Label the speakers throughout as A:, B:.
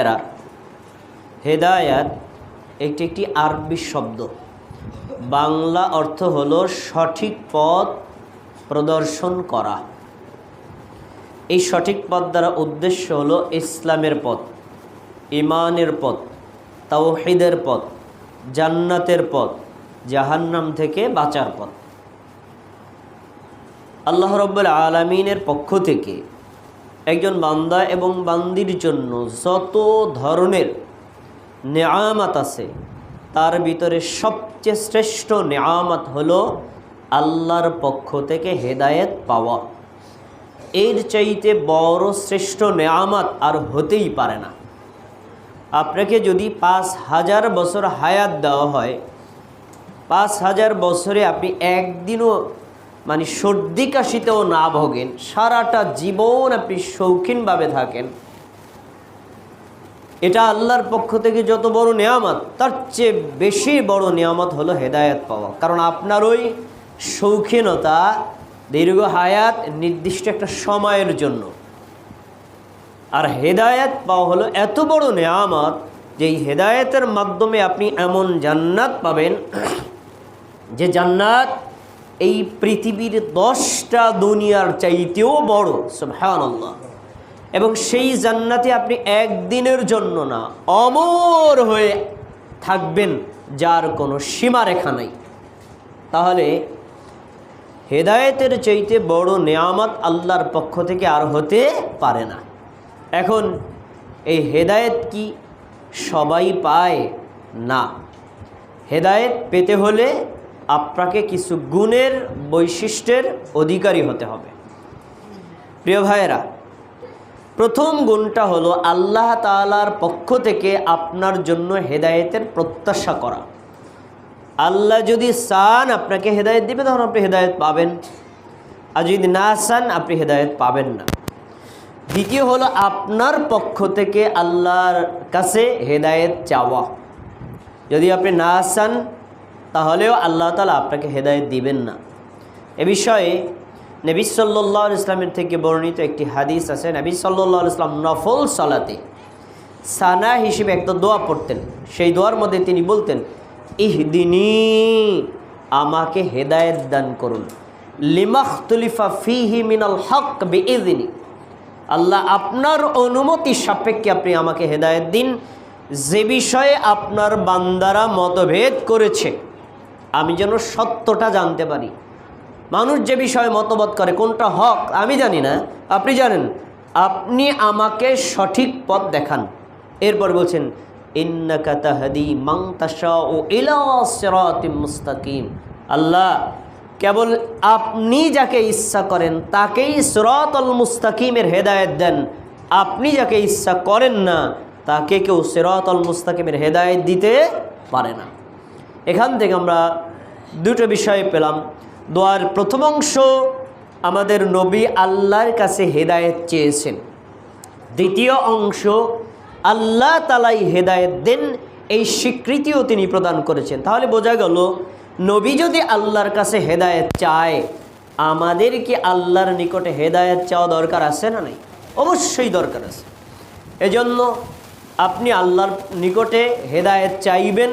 A: এরা। হেদায়াত একটি একটি আরবি শব্দ। বাংলা অর্থ হল সঠিক পথ প্রদর্শন করা। এই সঠিক পথ দ্বারা উদ্দেশ্য হলো ইসলামের পথ ইমানের পথ, তাওহিদের পথ, জান্নাতের পথ, জাহান্নাম থেকে বাঁচার পথ। আল্লাহ রব্বুল আলমিনের পক্ষ থেকে একজন বান্দা এবং বান্দির জন্য যত ধরনের নেয়ামাত আছে, তার ভিতরে সবচেয়ে শ্রেষ্ঠ নেয়ামাত হলো আল্লাহর পক্ষ থেকে হেদায়েত পাওয়া। এর চাইতে বড় শ্রেষ্ঠ নেয়ামাত আর হতেই পারে না। আপনাকে যদি পাঁচ হাজার বছর হায়াত দেওয়া হয়, পাঁচ হাজার বছরে আপনি একদিনও মানে সর্দি কাশিতেও না ভোগেন, সারাটা জীবন আপনি শৌখিনভাবে থাকেন। এটা আল্লাহর পক্ষ থেকে যত বড় নিয়ামত, তার চেয়ে বেশি বড় নিয়ামত হলো হেদায়েত পাওয়া। কারণ আপনার ওই শৌখিনতা দীর্ঘ হায়াত নির্দিষ্ট একটা সময়ের জন্য। আর হেদায়ত পাওয়া হলো এত বড় নেয়ামত যে এই হেদায়েতের মাধ্যমে আপনি এমন জান্নাত পাবেন যে জান্নাত এই পৃথিবীর দশটা দুনিয়ার চাইতেও বড়, সুবহানাল্লাহ। এবং সেই জান্নাতে আপনি একদিনের জন্য না, অমর হয়ে থাকবেন, যার কোনো সীমারেখা নাই। তাহলে হেদায়েতের চাইতে বড় নেয়ামত আল্লাহর পক্ষ থেকে আর হতে পারে না। এখন এই হেদায়েত কি সবাই পায়? না। হেদায়েত পেতে হলে আপনাকে কিছু গুণের বৈশিষ্ট্যের অধিকারী হতে হবে। প্রিয় ভাইয়েরা, প্রথম গুণটা হলো আল্লাহ তালার পক্ষ থেকে আপনার জন্য হেদায়েতের প্রত্যাশা করা। আল্লাহ যদি চান আপনাকে হেদায়েত দিবে, তখন আপনি হেদায়ত পাবেন। আর যদি না চান, আপনি হেদায়েত পাবেন না। দ্বিতীয় হলো আপনার পক্ষ থেকে আল্লাহর কাছে হেদায়েত চাওয়া। যদি আপনি না চান তাহলেও আল্লাহ তালা আপনাকে হেদায়েত দিবেন না। এ বিষয়ে নবী সাল্লাহ ইসলামের থেকে বর্ণিত একটি হাদিস আছে। নবী সাল্লাহ ইসলাম নফল সালাতে সানা হিসেবে একটা দোয়া পড়তেন। সেই দোয়ার মধ্যে তিনি বলতেন, ইহদিনী, আমাকে হেদায়েত দান করুন। লিমাখতুলিফা ফিহি মিনাল হক বেদিনী আল্লাহ আপনার অনুমতি সাপেক্ষে আপনি আমাকে হেদায়েত দিন। যে বিষয়ে আপনার বান্দারা মতভেদ করেছে আমি যেন সত্যটা জানতে পারি। মানুষ যে বিষয়ে মতবোধ করে, কোনটা হক, আমি জানি না। আপনি জানেন, আপনি আমাকে সঠিক পথ দেখান। এরপর বলছেন ও মুস্তাকিম। আল্লাহ, কেবল আপনি যাকে ইচ্ছা করেন, তাকেই সিরাতুল মুস্তাকিমের হেদায়েত দেন। আপনি যাকে ইচ্ছা করেন না, তাকে কেউ সিরাতুল মুস্তাকিমের হেদায়েত দিতে পারে না। এখান থেকে আমরা দুটো বিষয় পেলাম। দোয়ার প্রথম অংশ আমাদের নবী আল্লাহর কাছে হেদায়েত চেয়েছেন। দ্বিতীয় অংশ, আল্লাহ তালাই হেদায়েত দেন, এই স্বীকৃতিও তিনি প্রদান করেছেন। তাহলে বোঝা গেল, নবী যদি আল্লাহর কাছে হেদায়েত চায়, আমাদের কি আল্লাহর নিকটে হেদায়েত চাওয়া দরকার আছে না নাই? অবশ্যই দরকার আছে। এজন্য আপনি আল্লাহর নিকটে হেদায়েত চাইবেন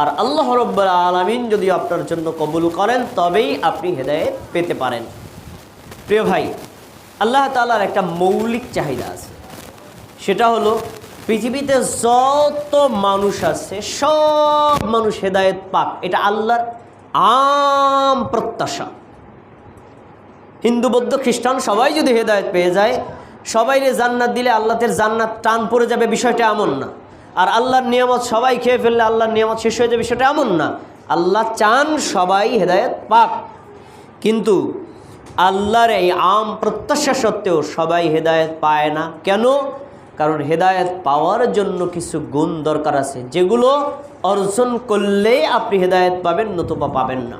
A: আর আল্লাহ রব্বুল আলমিন যদি আপনার জন্য কবুল করেন, তবেই আপনি হেদায়েত পেতে পারেন। প্রিয় ভাই, আল্লাহ তালার একটা মৌলিক চাহিদা আছে। সেটা হলো, পৃথিবীতে যত মানুষ আছে, সব মানুষ হেদায়েত পাক। এটা আল্লাহর আম প্রত্যাশা। হিন্দু, বৌদ্ধ, খ্রিস্টান সবাই যদি হেদায়েত পেয়ে যায়, সবাইরে জান্নাত দিলে আল্লাহের জান্নাত টান পড়ে যাবে, বিষয়টা এমন না। আর আল্লাহর নিয়ামত সবাই খেয়ে ফেললে আল্লাহর নিয়ামত শেষ হয়ে যাবে, সেটা এমন না। আল্লাহ চান সবাই হেদায়েত পাক। কিন্তু আল্লাহর এই আম প্রত্যাশা সত্ত্বেও সবাই হেদায়েত পায় না। কেন? কারণ হেদায়েত পাওয়ার জন্য কিছু গুণ দরকার আছে। যেগুলো অর্জন করলেই আপনি হেদায়েত পাবেন, নতুবা পাবেন না।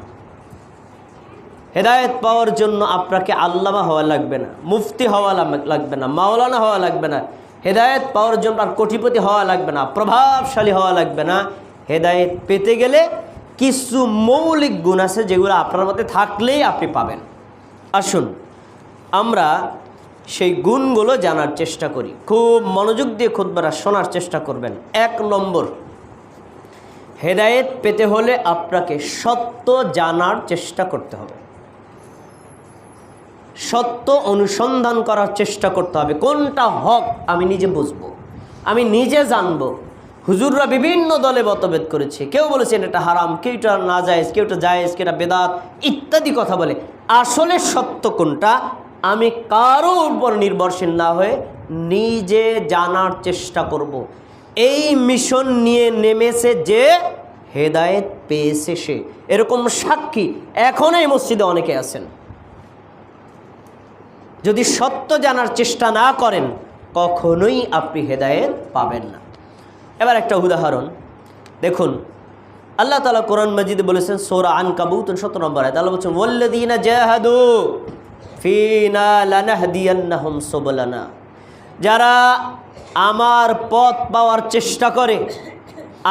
A: হেদায়ত পাওয়ার জন্য আপনাকে আল্লামা হওয়া লাগবে না, মুফতি হওয়া লাগবে না, মাওলানা হওয়া লাগবে না। হেদায়েত পাওয়ার জন্য আর কোটিপতি হওয়া লাগবে না, প্রভাবশালী হওয়া লাগবে না। হেদায়েত পেতে গেলে কিছু মৌলিক গুণ আছে যেগুলো আপনার মধ্যে থাকলেই আপনি পাবেন। আসুন, আমরা সেই গুণগুলো জানার চেষ্টা করি। খুব মনোযোগ দিয়ে খুদবারা শোনার চেষ্টা করবেন। এক নম্বর, হেদায়েত পেতে হলে আপনাকে সত্য জানার চেষ্টা করতে হবে। সত্য অনুসন্ধান করার চেষ্টা করতে হবে। কোনটা হক আমি নিজে বুঝব। আমি নিজে জানব। হুজুররা বিভিন্ন দলে মতভেদ করেছে। কেউ বলেছেন এটা হারাম কেউটা না জায়েজ কেউটা জায়েজ কেউটা বেদাত ইত্যাদি কথা বলে। আসলে সত্য কোনটা? আমি কারও উপর নির্ভরশীল না হয়ে নিজে জানার চেষ্টা করব। এই মিশন নিয়ে নেমেছে যে হেদায়েত পেয়েছে সে। এরকম সাক্ষী এখন এই মসজিদে অনেকে আছেন। যদি সত্য জানার চেষ্টা না করেন, কখনোই আপনি হেদায়েত পাবেন না। এবার একটা উদাহরণ। দেখুন, আল্লাহ তালা কোরআন মজিদে বলেছেন, সোরা আন কাবুত সত্য নম্বর আয় তাহলে বলছেন ওল্লাদিনা জাহাদু যারা আমার পথ পাওয়ার চেষ্টা করে,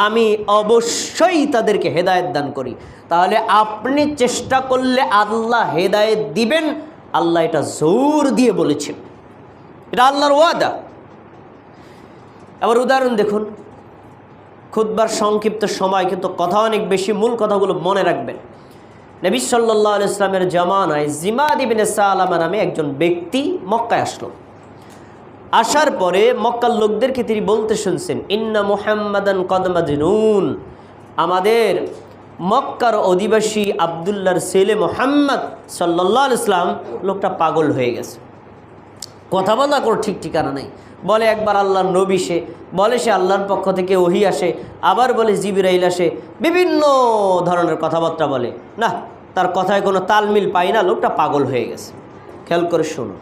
A: আমি অবশ্যই তাদেরকে হেদায়েত দান করি। তাহলে আপনি চেষ্টা করলে আল্লাহ হেদায়েত দিবেন আল্লাহ এটা জোর দিয়ে বলেছেন। এটা আল্লাহর ওয়াদা। এবার উদাহরণ দেখুন খুদবার সংক্ষিপ্ত সময়, কিন্তু কথা অনেক বেশি, মূল কথাগুলো মনে রাখবেন। নবী সাল্লাহ ইসলামের জামানায় জিমাদ ইবিন সালামা নামে একজন ব্যক্তি মক্কায় আসলো। আসার পরে মক্কার লোকদেরকে তিনি বলতে শুনছেন, ইন্না মোহাম্মদান কদমাদিনুন আমাদের মক্কার অধিবাসী আবদুল্লার ছেলে মোহাম্মদ সাল্লাহ ইসলাম লোকটা পাগল হয়ে গেছে। কথা বলা কোনো ঠিক ঠিকানা নেই। বলে একবার আল্লাহর নবী সে, বলে সে আল্লাহর পক্ষ থেকে ওহি আসে, আবার বলে জিবিরাইল আসে, বিভিন্ন ধরনের কথাবার্তা বলে। না, তার কথায় কোনো তালমিল পাই না, লোকটা পাগল হয়ে গেছে। খেয়াল করে শুনো।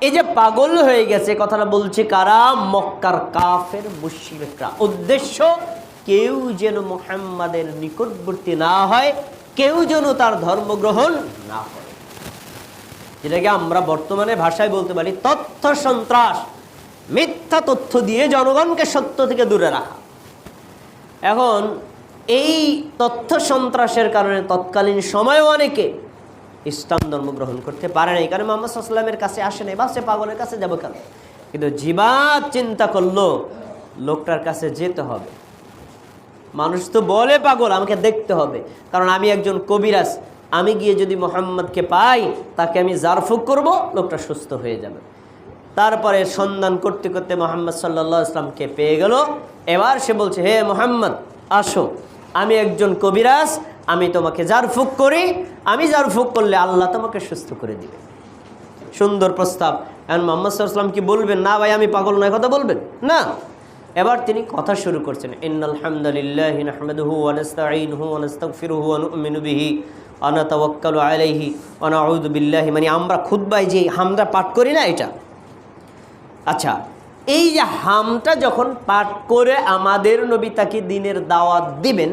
A: এই যে পাগল হয়ে গেছে, কথাটা বলছে কারা? মক্কার কাফের, মুশরিকরা। উদ্দেশ্য কেউ যেন মোহাম্মদের নিকটবর্তী না হয়, কেউ যেন তার ধর্মগ্রহণ না করে। যেটাকে আমরা বর্তমানে ভাষায় বলতে পারি তথ্য সন্ত্রাস, মিথ্যা তথ্য দিয়ে জনগণকে সত্য থেকে দূরে রাখা। এখন এই তথ্য সন্ত্রাসের কারণে তৎকালীন সময়ে অনেকে ইসলাম ধর্ম গ্রহণ করতে পারে নাই। কারণ মোহাম্মদ সাল্লামের কাছে আসে নাই বা সে পাগলের কাছে যাব কেন? কিন্তু জীবাত চিন্তা করল, লোকটার কাছে যেতে হবে। মানুষ তো বলে পাগল, আমাকে দেখতে হবে। কারণ আমি একজন কবিরাজ। আমি গিয়ে যদি মোহাম্মদকে পাই, তাকে আমি জারফুক করব, লোকটা সুস্থ হয়ে যাবে। তারপরে সন্ধান করতে করতে মোহাম্মদ সাল্লা ইসলামকে পেয়ে গেল। এবার সে বলছে, হে মোহাম্মদ, আসো। আমি একজন কবিরাজ, আমি তোমাকে জারফুক করি। আমি জারফুক করলে আল্লাহ তোমাকে সুস্থ করে দিবে। সুন্দর প্রস্তাব। এখন মোহাম্মদ সাল্লাম কি বলবেন? না ভাই, আমি পাগল নয়, কথা বলবেন? না। এবার তিনি কথা শুরু করছেন ইন্নাল হামদুলিল্লাহ নাহমাদুহু ওয়া আলাইহি ওয়া মানে আমরা খুতবায় যে হামদা পাঠ করি না এটা? আচ্ছা এই যে হামটা যখন পাঠ করে আমাদের নবী তাকে দিনের দাওয়াত দিবেন,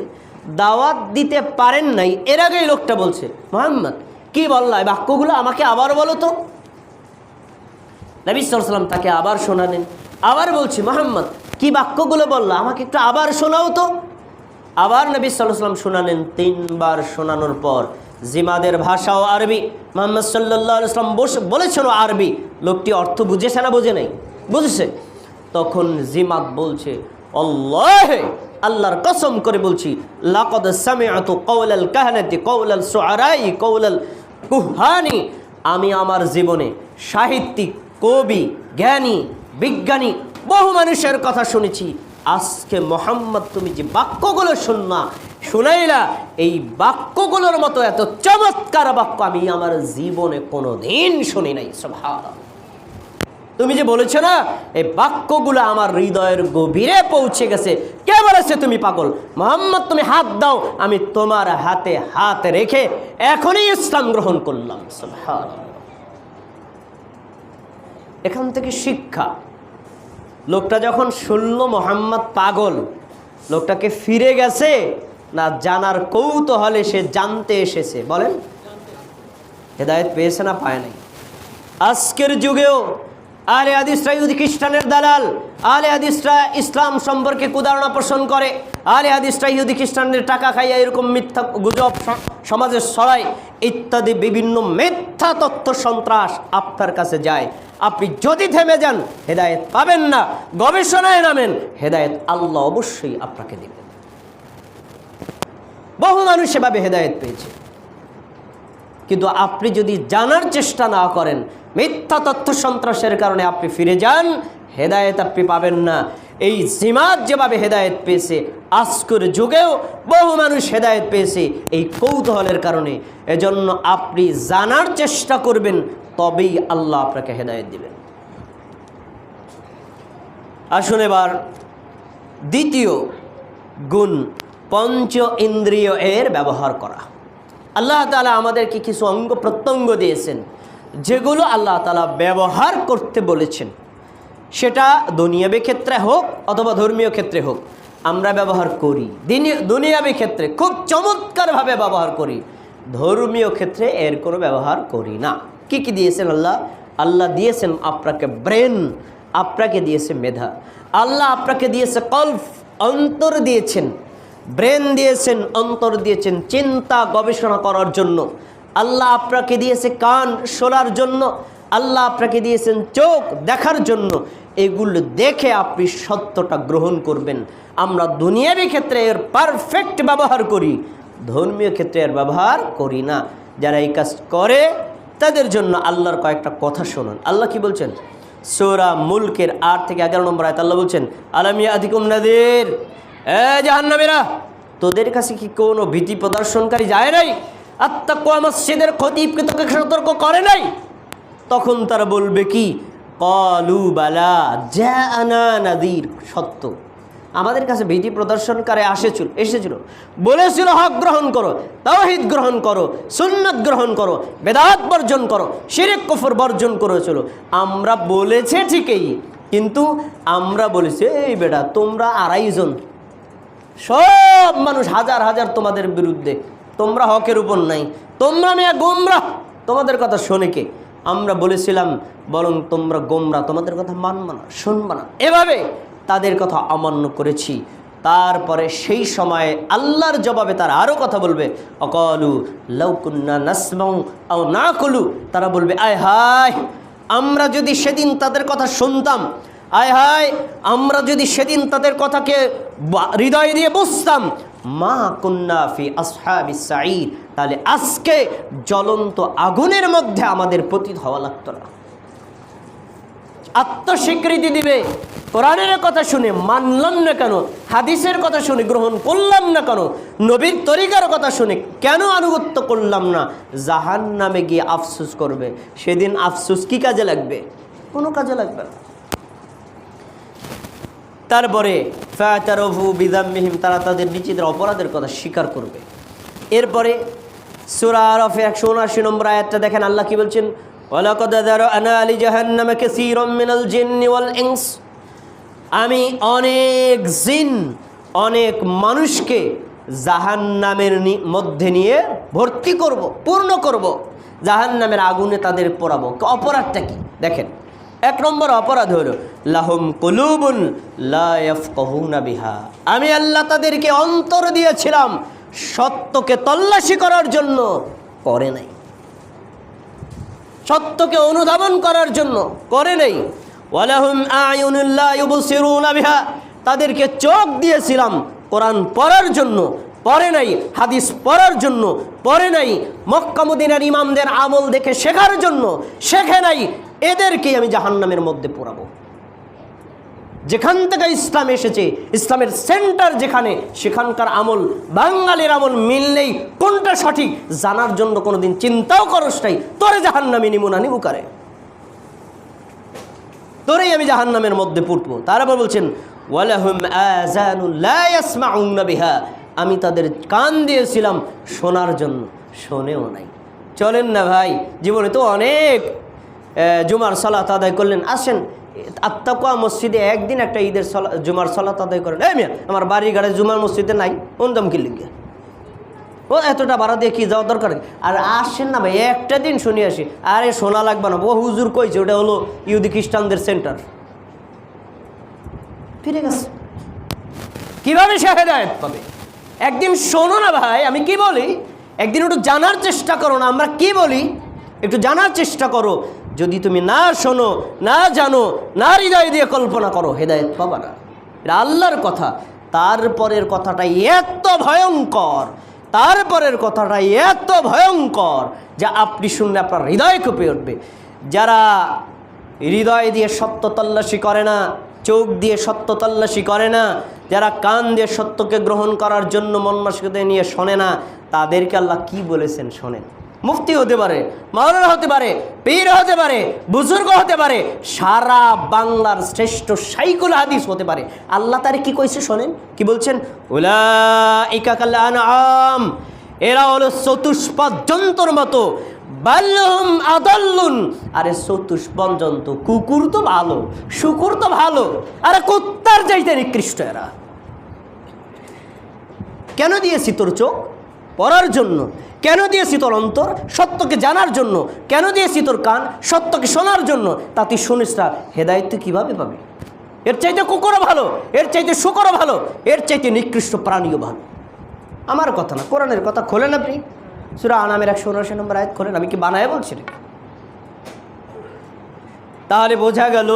A: দাওয়াত দিতে পারেন নাই, এর আগেই লোকটা বলছে, মোহাম্মদ, কি বললা? এই বাক্যগুলো আমাকে আবার বলো তো। নবী সাল্লাম তাকে আবার শোনালেন, আবার বলছি, মোহাম্মদ কি বাক্যগুলো বলল? আমাকে একটু আবার শোনাও তো। আবার নবী সাল্লাম শোনালেন তিনবার শোনানোর পর। জিমাদের ভাষাও আরবি। মোহাম্মদ সাল্লাহ ইসলাম বলেছিল আরবি। লোকটি অর্থ বুঝেছে না বোঝে নাই। বুঝেছে? তখন জিমাদ বলছে অল্লাহ আল্লাহর কসম করে বলছি কুহানি আমি আমার জীবনে সাহিত্যিক, কবি, জ্ঞানী, বিজ্ঞানী বহু মানুষের কথা শুনেছি। আজকে মোহাম্মদ, তুমি যে বাক্যগুলো শুননা শুনাইলা, এই বাক্যগুলোর মতো এত চমৎকার বাক্য আমি আমার জীবনে কোনো দিন শুনি নাই সভা তুমি যে বলেছ না, এই বাক্যগুলো আমার হৃদয়ের গভীরে পৌঁছে গেছে, কে বলেছে তুমি পাগল? মোহাম্মদ, তুমি হাত দাও, আমি তোমার হাতে হাত রেখে এখনই ইসলাম গ্রহণ করলাম এখান থেকে শিক্ষা লোকটা যখন শুনল মোহাম্মদ পাগল, লোকটাকে ফিরে গেছে, না জানার কৌতূহলে সে জানতে এসেছে। বলেন, হেদায়ত পেয়েছে না পায় নাই? আজকের যুগেও আলে হাদিসরা ইহুদি খ্রিস্টানের দালাল আলে হাদিসরা ইসলাম সম্পর্কে কুদারণা পোষণ করে আলে হাদিসরা ইহুদি খ্রিস্টানদের টাকা খাইয়া এরকম মিথ্যা গুজব সমাজের সমাজে ছড়ায় ইত্যাদি বিভিন্ন মিথ্যা তথ্য সন্ত্রাস আপনার কাছে যায়। আপনি যদি থেমে যান, হেদায়েত পাবেন না, গবেষণায় নামেন, হেদায়েত আল্লাহ অবশ্যই আপনাকে দেবেন। বহু মানুষ সেভাবে হেদায়েত পেয়েছে। কিন্তু আপনি যদি জানার চেষ্টা না করেন মিথ্যা তথ্য সন্ত্রাসের কারণে আপনি ফিরে যান, হেদায়েত আপনি পাবেন না। এই জিমাত যেভাবে হেদায়েত পেয়েছে, আজকের যুগেও বহু মানুষ হেদায়েত পেয়েছে এই কৌতূহলের কারণে। এজন্য আপনি জানার চেষ্টা করবেন, তবেই আল্লাহ আপনাকে হেদায়েত দিবেন। আসুন এবার দ্বিতীয় গুণ, পঞ্চ ইন্দ্রিয় এর ব্যবহার করা। আল্লাহ তালা আমাদেরকে কিছু অঙ্গ প্রত্যঙ্গ দিয়েছেন। যেগুলো আল্লাহ তালা ব্যবহার করতে বলেছেন। সেটা দুনিয়াবী ক্ষেত্রে হোক অথবা ধর্মীয় ক্ষেত্রে হোক, আমরা ব্যবহার করি। দিনী- দুনিয়াবী ক্ষেত্রে খুব চমৎকারভাবে ব্যবহার করি। ধর্মীয় ক্ষেত্রে এর কোনো ব্যবহার করি না। কি কি দিয়েছেন আল্লাহ? আল্লাহ দিয়েছেন আপনাকে ব্রেন, আপনাকে দিয়েছে মেধা। আল্লাহ আপনাকে দিয়েছে কল্ফ, অন্তর দিয়েছেন। ব্রেন দিয়েছেন, অন্তর দিয়েছেন চিন্তা, গবেষণা করার জন্য। আল্লাহ আপনাকে দিয়েছে কান শোনার জন্য, আল্লাহ আপনাকে দিয়েছেন চোখ দেখার জন্য। এগুলো দেখে আপনি সত্যটা গ্রহণ করবেন। আমরা দুনিয়াবী ক্ষেত্রে এর পারফেক্ট ব্যবহার করি, ধর্মীয় ক্ষেত্রে এর ব্যবহার করি না। যারা এই কাজ করে, তাদের জন্য আল্লাহর কয়েকটা কথা শুনুন। আল্লাহ কি বলছেন? সোরা মুলকের আট থেকে এগারো নম্বর আয়ত আল্লাহ বলছেন আলামিয়া আদিকুম নাদের? এ জাহান্নামেরা, তোদের কাছে কি কোনো ভীতি প্রদর্শনকারী যায় নাই? আত্মা মসজিদের খতিবকে তোকে সতর্ক করে নাই? তখন তারা বলবে কি? কলু বালা যা আনা নাদির সত্য। আমাদের কাছে ভীতি প্রদর্শনকারী আসেছিল এসেছিল। বলেছিল, হক গ্রহণ করো, তাওহিদ গ্রহণ করো, সুন্নত গ্রহণ করো, বেদাত বর্জন করো, শিরেক, কফর বর্জন করেছিল। আমরা বলেছে ঠিকই, কিন্তু আমরা বলেছি, এই বেটা, তোমরা আড়াইজন। সব মানুষ হাজার হাজার তোমাদের বিরুদ্ধে তোমরা হকের উপর নাই। তোমরা মেয়া গোমরা। তোমাদের কথা শোনে কে? আমরা বলেছিলাম, বরং তোমরা গোমরা। তোমাদের কথা মানবা না, শুনবা না। এভাবে তাদের কথা অমান্য করেছি। তারপরে সেই সময়ে আল্লাহর জবাবে তারা আরও কথা বলবে। অকলু লৌকুন্না নাসমাউ আও না কলু তারা বলবে, আয় হায়, আমরা যদি সেদিন তাদের কথা শুনতাম, আয় হায়, আমরা যদি সেদিন তাদের কথাকে হৃদয় দিয়ে বুঝতাম মা কুন্না ফি আসহাবি সাঈদ। তাহলে আজকে জ্বলন্ত আগুনের মধ্যে আমাদের পতিত হওয়া লাগতো না। আত্মস্বীকৃতি দিবে, কোরআনের কথা শুনে মানলাম না কেন, হাদিসের কথা শুনে গ্রহণ করলাম না কেন, নবীর তরিকার কথা শুনে কেন আনুগত্য করলাম না জাহান নামে গিয়ে আফসুস করবে। সেদিন আফসুস কি কাজে লাগবে? কোনো কাজে লাগবে না। তারপরে, ফাতারফু বিদাম্মিহিম তারা তাদের নিজেদের অপরাধের কথা স্বীকার করবে। এরপরে, সুরা আরফে একশো উনআশি নম্বর আয়াতটা দেখেন, আল্লাহ কি বলছেন? আমি অনেক জিন, অনেক মানুষকে জাহান্নামের নি- মধ্যে নিয়ে ভর্তি করব, পূর্ণ করব। জাহান্নামের আগুনে তাদের পোড়াবো। অপরাধটা কি? দেখেন এক নম্বর অপরাধ হলো, লাহুম কুলুবুন লা বিহা। আমি আল্লাহ তাদেরকে অন্তর দিয়েছিলাম, সত্যকে তল্লাশি করার জন্য করে নাই। সত্যকে অনুধাবন করার জন্য করে নেই। ওয়ালাহুম আয়ুনুল্লাহ বিহা। তাদেরকে চোখ দিয়েছিলাম, কোরআন পড়ার জন্য পড়ে নাই, হাদিস পড়ার জন্য পড়ে নাই মক্কামুদ্দিনের ইমামদের আমল দেখে শেখার জন্য শেখে নাই এদেরকেই আমি জাহান্নামের মধ্যে পড়াবো। যেখান থেকে ইসলাম এসেছে, ইসলামের সেন্টার যেখানে, সেখানকার আমল, বাঙালির আমল মিললেই কোনটা সঠিক জানার জন্য কোনোদিন চিন্তাও করস নাই। তোরে জাহান্নামে নিমুনা নিমুকারে তোরেই আমি জাহান্নামের মধ্যে পুটবো। তারা আবার বলছেন আমি তাদের কান দিয়েছিলাম শোনার জন্য, শোনেও নাই। চলেন না ভাই, জীবনে তো অনেক জুমার সালাত আদায় করলেন, আসেন, আত্মাকুয়া মসজিদে একদিন একটা ঈদের সলা, জুমার সালাত আদায় করেন। এই মিয়া, আমার বাড়ি ঘাটে জুমার মসজিদে নাই অন্দম কি লিখে ও, এতটা ভাড়া দিয়ে কি যাওয়ার দরকার? আর আসেন না ভাই, একটা দিন শুনে আসি। আরে, শোনা লাগবে না, ও হুজুর কইছে, ওটা হলো ইহুদি খ্রিস্টানদের সেন্টার। ফিরে গেছে। কীভাবে সে হেদায়ত পাবে? একদিন শোনো না ভাই, আমি কি বলি? একদিন একটু জানার চেষ্টা করো না, আমরা কি বলি? একটু জানার চেষ্টা করো। যদি তুমি না শোনো, না জানো, না হৃদয় দিয়ে কল্পনা করো, হেদায়ত পাবা না। এটা আল্লাহর কথা। তারপরের কথাটা এত ভয়ঙ্কর, তারপরের কথাটা এত ভয়ঙ্কর যা আপনি শুনলে আপনার হৃদয় কপে উঠবে। যারা হৃদয় দিয়ে সত্য তল্লাশি করে না, চোখ দিয়ে সত্য তল্লাশি করে না, যারা কান দিয়ে সত্যকে গ্রহণ করার জন্য মন নিয়ে শোনে না, তাদেরকে আল্লাহ কি বলেছেন শোনেন। মুফতি হতে পারে, মাওলানা হতে পারে, পীর হতে পারে, বুজুর্গ হতে পারে, সারা বাংলার শ্রেষ্ঠ সাইকুল হাদিস হতে পারে। আল্লাহ তারে কি কইছে শোনেন? কি বলছেন? উলা আম এরা হলো চতুষ্পদ জন্তুর মতো। বাল্যহম আদাল্লুন। আরে চতুষ্পদ জন্তু, কুকুর তো ভালো, শুকুর তো ভালো। আরে কুত্তার চাইতে নিকৃষ্ট এরা। কেন দিয়েছি তোর চোখ? পড়ার জন্য। কেন দিয়েছি তোর অন্তর? সত্যকে জানার জন্য। কেন দিয়েছি তোর কান? সত্যকে শোনার জন্য। তা তুই শুনিস হেদায়ত কীভাবে পাবি? এর চাইতে কুকুরও ভালো, এর চাইতে শুকরও ভালো, এর চাইতে নিকৃষ্ট প্রাণীও ভালো। আমার কথা না, কোরআনের কথা খোলেন আপনি? সুরা আনামের একশো উনআশি নম্বর আয়াত খোলেন, আমি কি বানায় বলছি তাহলে বোঝা গেল,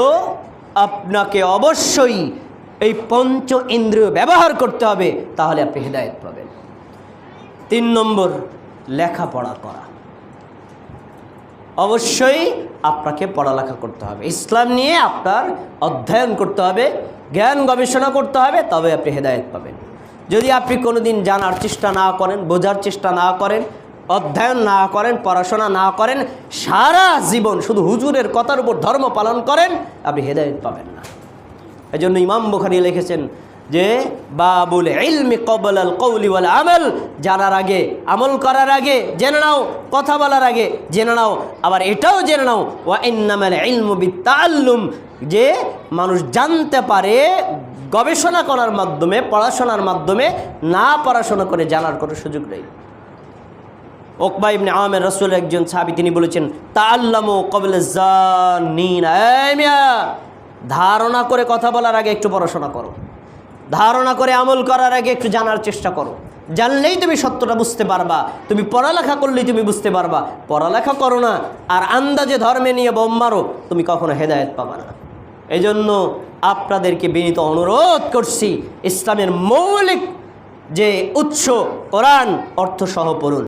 A: আপনাকে অবশ্যই এই পঞ্চ ইন্দ্রিয় ব্যবহার করতে হবে, তাহলে আপনি হেদায়ত পাবেন। তিন নম্বর লেখাপড়া করা। অবশ্যই আপনাকে পড়ালেখা করতে হবে। ইসলাম নিয়ে আপনার অধ্যয়ন করতে হবে, জ্ঞান গবেষণা করতে হবে, তবে আপনি হেদায়ত পাবেন। যদি আপনি কোনোদিন জানার চেষ্টা না করেন, বোঝার চেষ্টা না করেন, অধ্যয়ন না করেন, পড়াশোনা না করেন, সারা জীবন শুধু হুজুরের কথার উপর ধর্ম পালন করেন, আপনি হেদায়ত পাবেন না। এই জন্য ইমাম বুখারি লিখেছেন যে বাবুল ইলমি কবল আল কৌলি ওয়াল আমল, জানার আগে, আমল করার আগে জেনে নাও, কথা বলার আগে জেনে নাও, আবার এটাও জেনে নাও, ওয়া ইন্নামাল ইলমু বিতাল্লুম যে মানুষ জানতে পারে গবেষণা করার মাধ্যমে, পড়াশোনার মাধ্যমে, না পড়াশোনা করে জানার কোনো সুযোগ নেই। ওকবা ইবনে আমের রসুল একজন সাহাবী তিনি বলেছেন তা আল্লামো কবল জানিন। ধারণা করে কথা বলার আগে একটু পড়াশোনা করো। ধারণা করে আমল করার আগে একটু জানার চেষ্টা করো। জানলেই তুমি সত্যটা বুঝতে পারবা। তুমি পড়ালেখা করলেই তুমি বুঝতে পারবা। পড়ালেখা করো না, আর আন্দাজে ধর্মে নিয়ে বোম মারো, তুমি কখনো হেদায়ত পাবা না। এই জন্য আপনাদেরকে বিনীত অনুরোধ করছি, ইসলামের মৌলিক যে উৎস, কোরআন, অর্থসহ পড়ুন।